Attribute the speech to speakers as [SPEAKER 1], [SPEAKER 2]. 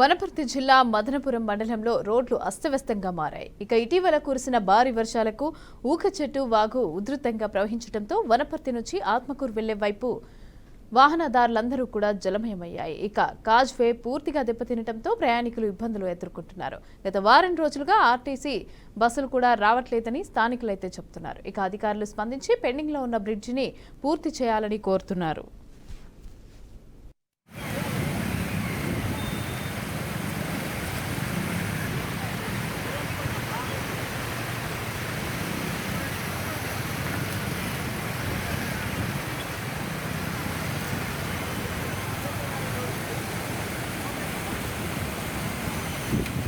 [SPEAKER 1] వనపర్తి జిల్లా మదనపురం మండలంలో రోడ్లు అస్తవ్యస్తంగా మారాయి. ఇక ఇటీవల కురిసిన భారీ వర్షాలకు ఊక చెట్టు వాగు ఉధృతంగా ప్రవహించడంతో వనపర్తి నుంచి ఆత్మకూరు వెళ్ళే వైపు వాహనదారులందరూ కూడా జలమయమయ్యాయి. ఇక కాజ్వే పూర్తిగా దెబ్బతినటంతో ప్రయాణికులు ఇబ్బందులు ఎదుర్కొంటున్నారు. గత వారం రోజులుగా ఆర్టీసీ బస్సులు కూడా రావట్లేదని స్థానికులైతే చెబుతున్నారు ఇక అధికారులు స్పందించి పెండింగ్లో ఉన్న బ్రిడ్జిని పూర్తి చేయాలని కోరుతున్నారు. Thank you.